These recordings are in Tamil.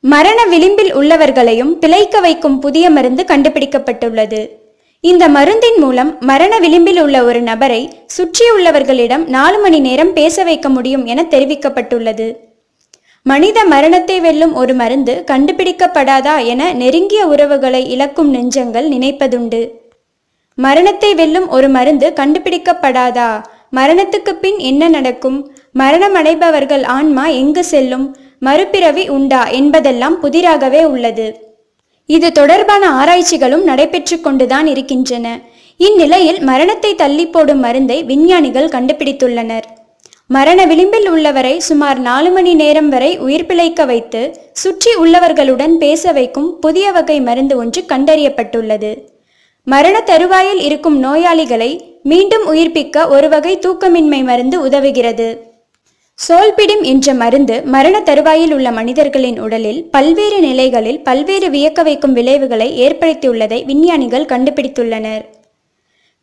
மரண விளிம்பில் உள்ளவர்களையும் பிழைக்க வைக்கும் புதிய மருந்து கண்டுபிடிக்கப்பட்டுள்ளது. இந்த மருந்தின் மூலம் மரண விளிம்பில் உள்ள ஒரு நபரை சுற்றியுள்ளவர்களிடம் நாலு மணி நேரம் பேச வைக்க முடியும் என தெரிவிக்கப்பட்டுள்ளது. மனித மரணத்தை வெல்லும் ஒரு மருந்து கண்டுபிடிக்கப்படாதா என நெருங்கிய உறவுகளை இழக்கும் நெஞ்சங்கள் நினைப்பதுண்டு. மரணத்தை வெல்லும் ஒரு மருந்து கண்டுபிடிக்கப்படாதா? மரணத்துக்கு பின் என்ன நடக்கும்? மரணமடைபவர்கள் ஆன்மா எங்கு செல்லும்? மறுபிறவி உண்டா என்பதெல்லாம் புதிராகவே உள்ளது. இது தொடர்பான ஆராய்ச்சிகளும் நடைபெற்று கொண்டுதான் இருக்கின்றன. இந்நிலையில் மரணத்தை தள்ளி போடும் மருந்தை விஞ்ஞானிகள் கண்டுபிடித்துள்ளனர். மரண விளிம்பில் உள்ளவரை சுமார் நாலு மணி நேரம் வரை உயிர் பிழைக்க வைத்து சுற்றி உள்ளவர்களுடன் பேச வைக்கும் புதிய வகை மருந்து ஒன்று கண்டறியப்பட்டுள்ளது. மரண தருவாயில் இருக்கும் நோயாளிகளை மீண்டும் உயிர்ப்பிக்க ஒரு வகை தூக்கமின்மை மருந்து உதவுகிறது. சோல்பிடிம் என்ற மருந்து மரண தருவாயில் உள்ள மனிதர்களின் உடலில் பல்வேறு நிலைகளில் பல்வேறு வியக்க வைக்கும் விளைவுகளை ஏற்படுத்தியுள்ளதை விஞ்ஞானிகள் கண்டுபிடித்துள்ளனர்.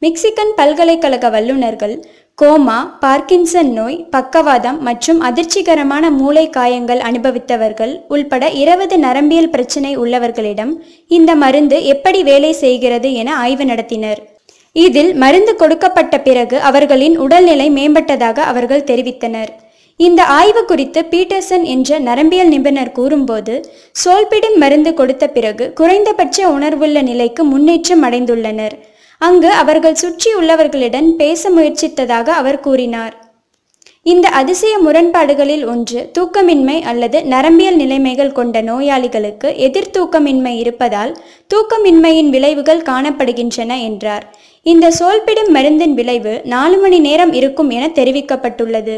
மெக்சிகன் பல்கலைக்கழக வல்லுநர்கள் கோமா பார்க்கின்சன் நோய் பக்கவாதம் மற்றும் அதிர்ச்சிகரமான மூளை காயங்கள் அனுபவித்தவர்கள் உள்பட இருபது நரம்பியல் பிரச்சினை உள்ளவர்களிடம் இந்த மருந்து எப்படி வேலை செய்கிறது என ஆய்வு நடத்தினர். இதில் மருந்து கொடுக்கப்பட்ட பிறகு அவர்களின் உடல்நிலை மேம்பட்டதாக அவர்கள் தெரிவித்தனர். இந்த ஆய்வு குறித்து பீட்டர்சன் என்ற நரம்பியல் நிபுணர் கூறும்போது சோல்பிடிம் மருந்து கொடுத்த பிறகு குறைந்தபட்ச உணர்வுள்ள நிலைக்கு முன்னேற்றம் அடைந்துள்ளனர். அங்கு அவர்கள் சுற்றி உள்ளவர்களிடம் பேச முயற்சித்ததாக அவர் கூறினார். இந்த அதிசய முரண்பாடுகளில் ஒன்று தூக்கமின்மை அல்லது நரம்பியல் நிலைமைகள் கொண்ட நோயாளிகளுக்கு எதிர் தூக்கமின்மை இருப்பதால் தூக்கமின்மையின் விளைவுகள் காணப்படுகின்றன என்றார். இந்த சோல்பிடும் மருந்தின் விளைவு நாலு மணி நேரம் இருக்கும் என தெரிவிக்கப்பட்டுள்ளது.